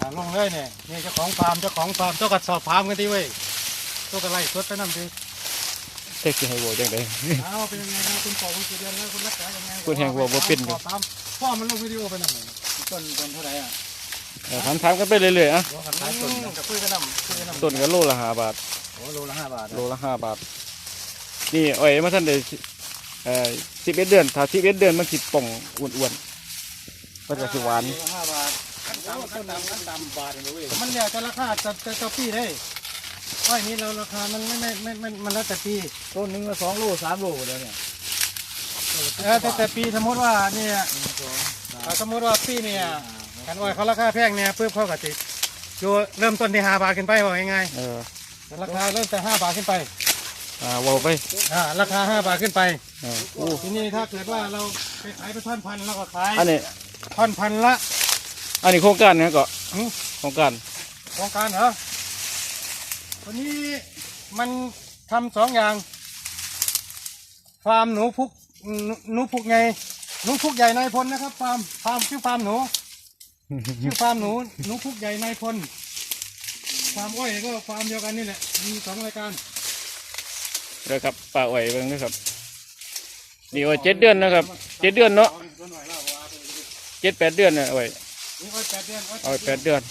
อ่าลงเลยเนี่ยนี่เจ้าของฟาร์มเจ้าของฟาร์มเจ้ากัดสอบฟาร์มกันดิเว้ยเจ้ากัดไล่สดไปนั่นดิเท็กซี่ให้โวจังได เอาเป็นยังไงนะคุณปอคุณเกียรติแล้วคุณรักษายังไงคุณแห่งวัวบ่เป็นอยู่ขอตามพ่อมันลงวิดีโอไปนั่นเลยต้นต้นเท่าไหร่อะเออถามถามกันไปเรื่อยๆอะหัวกันท้ายต้นจะคุยกันนำคุยกันนำต้นก็โลละห้าบาท โอ้โลละห้าบาทโลละห้าบาท นี่อ้อยมาท่านได้เอ่อสิบเอ็ดเดือนถ้าสิบเอ็ดเดือนมันสิป่องอ้วนๆมันก็สิหวาน โลละห้า มันต่ำขั้นต่ำขั้นต่บาทเลยเว้ยมันแล้วแต่ราคาจะจะจะปีได้อ้อยนี้เราราคามันไม่ไม่ไม่ไม่มันแล้วแต่ปีต้นหนึ่งละสองโลสามโลเลยเนี่ยเออแต่แต่ปีสมมติว่าเนี่ยสมมติว่าปีเนี่ยกันอ้อยเขาราคาแพงเนี่ยปุ๊บเขาก็ติอยู่เริ่มต้นที่ห้าบาทขึ้นไปบอกง่ายเออราคาเริ่มแต่ห้าบาทขึ้นไปอ่าเวาไปอ่าราคาห้าบาทขึ้นไปออโอ้ทีนี้ถ้าเกิดว่าเราไปขายไปท่อนพันเราก็ขายอันนี้ท่อนพันละ อันนี้โครงการนะก็หือโครงการโครงการเหรอวันนี้มันทำสองอย่าง ฟาร์มหนูพุกหนูหนูพุกไงหนูพุกใหญ่นายพลนะครับ ฟาร์มฟาร์มชื่อฟาร์มหนูชื่อฟาร์มหนูหนูพุกใหญ่นายพลฟาร์มอ้อยก็ฟาร์มเดียวกันนี่แหละมีสองรายการเด้อครับป้าอ้อยเบิ่งนะครับนี่อ้อยเจ็ดเดือนนะครับเจ็ดเดือนเนาะเจ็ดแปดเดือนนะอ้อย นี่อ้อยแปดเดือนอ้อยแปดเดือน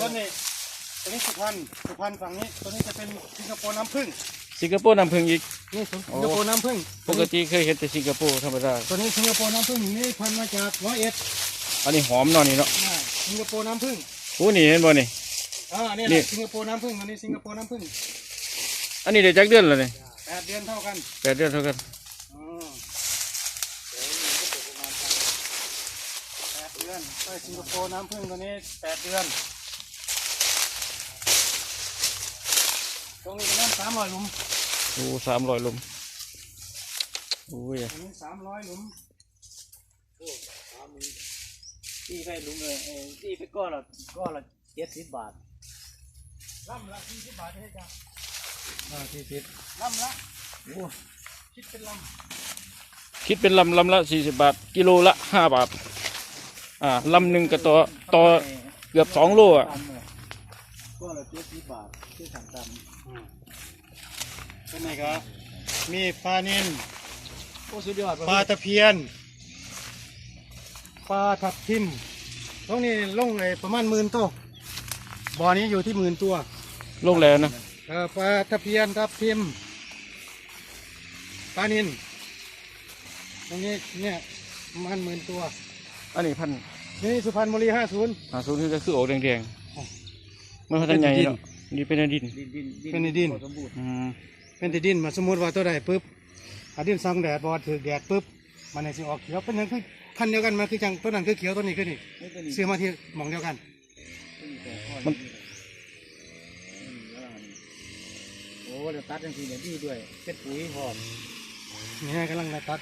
ต้นนี้ตัวนี้สุพรรณสุพรรณฝั่งนี้ตัวนี้จะเป็นสิงคโปร์น้ำผึ้งสิงคโปร์น้ำผึ้งอีกนี่สิงคโปร์น้ำผึ้งปกติเคยเห็นแต่สิงคโปร์ธรรมดาตัวนี้สิงคโปร์น้ำผึ้งนี่พันธุ์มาจากร้อยเอ็ดอันนี้หอมเนาะนี่เนาะอ่าสิงคโปร์น้ำผึ้งโอ้นี่เห็นบ่นี่อ่านี่แหนี่ละสิงคโปร์น้ำผึ้งอันนี้สิงคโปร์น้ำผึ้งอันนี้ได้จักเดือนแล้วนี่แปด เดือนเท่ากันแปดเดือนเท่ากันอ๋อแปดเดือนไอ้สิงคโปร์น้ำผึ้งตัวนี้แปดเดือน ตรงนี้เป็นน้ำสามร้อยหลุมโอ้สามร้อยลมโอ้ยตรงนี้สามร้อยหลุมที่ไปลุงเลยเออที่ไปก้อนละก้อนละเจ็ดสิบบาทลำละสี่สิบบาทให้จ้ะอ่าที่สิบลำละ โอ้คิดเป็นลคิดเป็นลำลำละสี่สิบบาท กิโลละห้าบาท อ่าลำหนึ่งก็ต่อต่อเกือบสองโลอะก้อนละเจ็ดสิบบาทที่สั่งตำำตัวนี้ก็มีปลานิลโอ้สุดยอดปลาตะเพียนปลาทับทิมตรงนี้ลงเลยประมาณหมื่นตัวบ่อนี้อยู่ที่หมื่นตัว ลงแล้วนะเออปลาตะเพียนทับทิม ปลานินตรงนี้เนี่ยประมาณหมื่นตัว อันนี้พันนี่สุพรรณบุรีห้าศูนย์ หาสูตรที่ก็คือออกแดงอ๋อ ๆมันพันธุ์ใหญ่เนาะนี่เป็นดินดินดินเป็นในดินบ่สมบูรณ์อืมเป็นที่ดินมาสมมติว่าตัวใดปุ๊บอาดินซองแดดบอถือแดดปุ๊บมันในสิออกเขียวเป็นอย่างคือพันธุ์เดียวกันมันคือจังตัวนั้นคือเขียวตัวนี้คือนี่ไม่ตัวนี้ซื้อมาที่หมองเดียวกันตัวนี้แต่ก้อนมันโอ้เดี๋ยวตัดจังสีเนี่ยดีด้วย เป็นปุ๋ยหอม นี่ไงกำลังมาตัด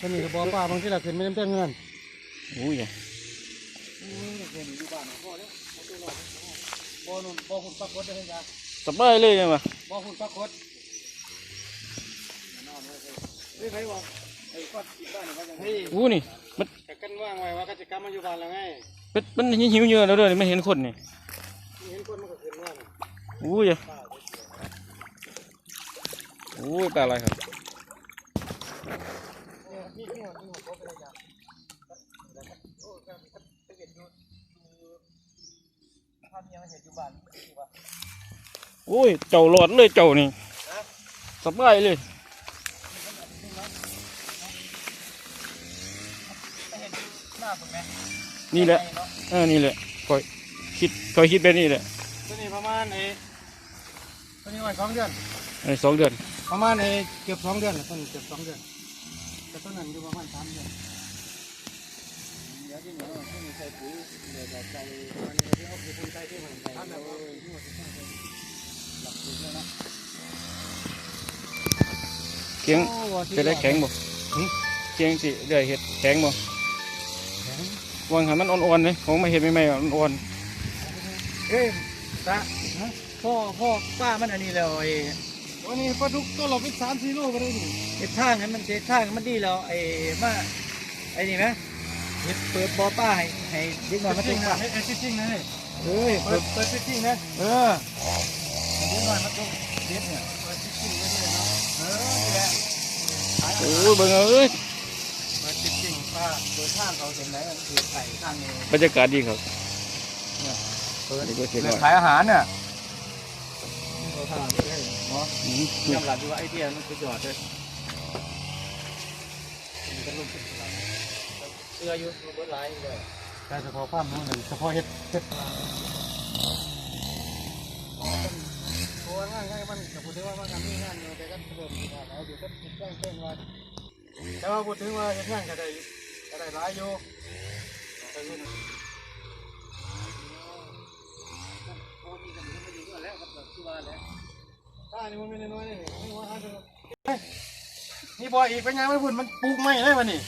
ตัวนี้ก็บอกป้าบางที่เราขึ้นไม่เต็มเงินโอ้ยโอ้ยเดี๋ยวนี้อยู่บ้านพ่อแล้วเอาตัวรอดบ่อนุ่นบ่อหุ่นปลากดได้ไหมจ๊ะสบายเลยยังวะบ่หุ่นปลากดเฮ้ยใครวะไอ้ก้อนติดบ้านเนี่ยเขาจะเฮ้ยโอ้นี่มันแต่กันว่างไว้ว่ากิจกรรมมันอยู่บ้านแล้วไงมันมันหิวเยอะแล้วเด้วยมันเห็นคนนี่เห็นคนมันก็ขึ้นว่าน่ะโอ้ยโอ้ยปลาอะไรครับ โอ้ยก็ไปเห็นอยู่ภาพยังเห็นอยู่บ้านอยู่บ้านโอ้ย เจ้าหลอดเลยเจ้านี่สบายเลยหน้าผมไหมนี่แหละเออนี่แหละคอยคิดคอยคิดแบบนี้แหละตัวนี้ประมาณเอตัวนี้วันสองเดือนไอ้สองเดือน ประมาณเอเกือบสองเดือนแหละต้นเกือบสองเดือนแต่ต้นนั้นอยู่ประมาณสามเดือนเดี๋ยวที่เหนือที่มีใส่ปุ๋ยเดี๋ยวจะใส่อันนี้ที่เอาคือคนใช้ที่มันใช้ท่านแบบว่าที่ว่าจะใส่หลักปุ๋ยแล้วนะเคียงจะได้แข็งบ่เคียงสิได้เห็ดแข็งบ่วางให้มันอ่อนๆเลยของมาเห็ดใหม่ๆอ่อนเอ้ยตาพ่อพ่อป้ามันอันนี้แล้วไอ้ วันนี้ปลาดุกตัวเราเป็นสามสี่โลก็ได้นี่เห็ดทางนั้นมันเห็ดทางมันดีแล้วไอ้มาไอ้นี่ไหมเห็ดเปิดบ่อป้าให้ให้เด็กน้อยมาจริเต็งมนะป่าเอ้ยจริงนะเนี่ยเอ้ยเปิเปิดดเปิดจริงนะเออเด็กน้อยมาต้องเด็ดเนี่ยเปิดจริงไม่ได้เนาะเออนี่แหละโอ้ยเบิ่งเอาเอ้ยเปิดจริงป้าโดยทางเขาเห็นไหมมันคือไข่ทางนี้บรรยากาศดีครับเปิดนี่ก็เห็นเรื่องว่าขายอาหารเนี่ย เขาทางได้เนาะอืมยอมรับดูว่าไอเดียมันสุดยอดเลยมันก็ลงทุนหลายเสื้ออยู่ลงบนไลน์เลยแต่เฉพาะความนู้นเลยเฉพาะเห็ดเห็ดโอ้ง่ายง่ายมันแต่พูดถึงว่ามันงานมีงานอยู่แต่ก็เริ่มมีงานแล้วอยู่ก็ติดแจ้งเต้นว่าแต่ว่าพูดถึงว่าเห็ดงานก็ได้ก็ได้หลายอยู่แต่อยู่นะ โอ้นี่ก็มันมาอยู่ด้วยแล้วกับที่ว่าแล้ว ถ้า นี่บอยอีกเป็นยังไม่พูดมันปลูกไม่ได้ป่ะนี่